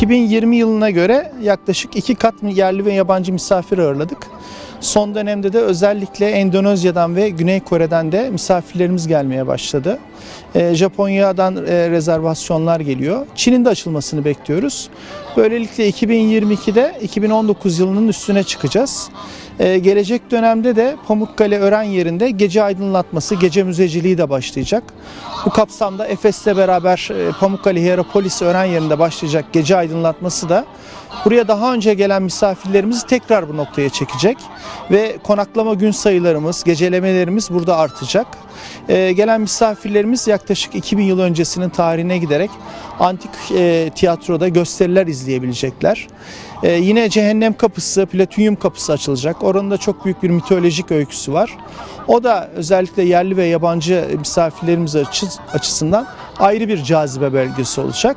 2020 yılına göre yaklaşık iki kat yerli ve yabancı misafir ağırladık. Son dönemde de özellikle Endonezya'dan ve Güney Kore'den de misafirlerimiz gelmeye başladı. Ee, Japonya'dan e, rezervasyonlar geliyor. Çin'in de açılmasını bekliyoruz. Böylelikle 2022'de 2019 yılının üstüne çıkacağız. Ee, gelecek dönemde de Pamukkale Ören yerinde gece aydınlatması, gece müzeciliği de başlayacak. Bu kapsamda Efes'le beraber e, Pamukkale Hierapolis Ören yerinde başlayacak gece aydınlatması da buraya daha önce gelen misafirlerimizi tekrar bu noktaya çekecek ve konaklama gün sayılarımız, gecelemelerimiz burada artacak. Ee, gelen misafirlerimiz yaklaşık 2000 yıl öncesinin tarihine giderek antik e, tiyatroda gösteriler izleyebilecekler. Ee, yine Cehennem Kapısı, Platinyum Kapısı açılacak. Oranın çok büyük bir mitolojik öyküsü var. O da özellikle yerli ve yabancı misafirlerimiz açı- açısından ayrı bir cazibe bölgesi olacak.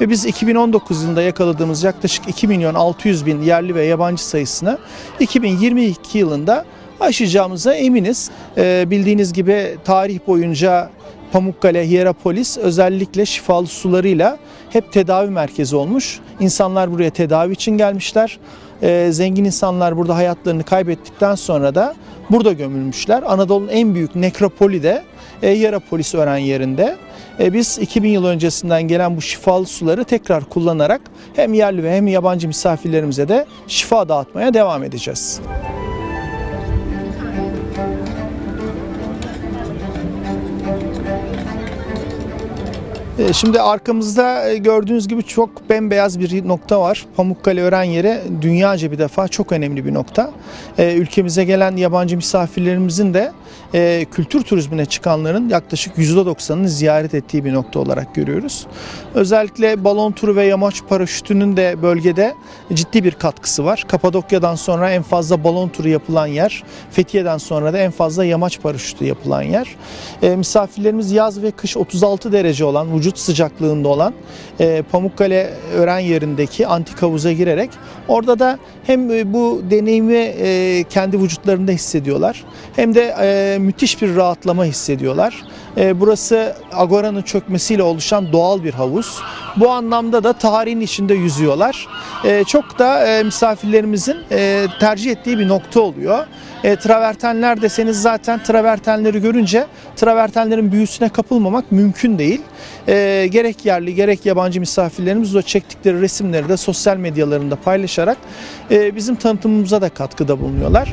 Ve biz 2019 yılında yakaladığımız yaklaşık 2 milyon 600 bin yerli ve yabancı sayısını 2022 yılında aşacağımıza eminiz. Ee, bildiğiniz gibi tarih boyunca Pamukkale, Hierapolis özellikle şifalı sularıyla hep tedavi merkezi olmuş. İnsanlar buraya tedavi için gelmişler. Ee, zengin insanlar burada hayatlarını kaybettikten sonra da burada gömülmüşler. Anadolu'nun en büyük nekropoli de e, Hierapolis öğren yerinde. E, biz 2000 yıl öncesinden gelen bu şifalı suları tekrar kullanarak hem yerli ve hem yabancı misafirlerimize de şifa dağıtmaya devam edeceğiz. Şimdi arkamızda e, gördüğünüz gibi çok bembeyaz bir nokta var. Pamukkale Ören yeri dünyaca bir defa çok önemli bir nokta. E, Ülkemize gelen yabancı misafirlerimizin de e, kültür turizmine çıkanların yaklaşık %90'ını ziyaret ettiği bir nokta olarak görüyoruz. Özellikle balon turu ve yamaç paraşütünün de bölgede ciddi bir katkısı var. Kapadokya'dan sonra en fazla balon turu yapılan yer, Fethiye'den sonra da en fazla yamaç paraşütü yapılan yer. E, misafirlerimiz yaz ve kış 36 derece olan, vücut sıcaklığında olan e, Pamukkale Ören yerindeki antik havuza girerek orada da hem e, bu deneyimi e, kendi vücutlarında hissediyorlar hem de e, müthiş bir rahatlama hissediyorlar. E, burası Agora'nın çökmesiyle oluşan doğal bir havuz. Bu anlamda da tarihin içinde yüzüyorlar. E, çok da e, misafirlerimizin e, tercih ettiği bir nokta oluyor. E, travertenler deseniz zaten travertenleri görünce travertenlerin büyüsüne kapılmamak mümkün değil. E, gerek yerli gerek yabancı misafirlerimiz o çektikleri resimleri de sosyal medyalarında paylaşarak e, bizim tanıtımımıza da katkıda bulunuyorlar.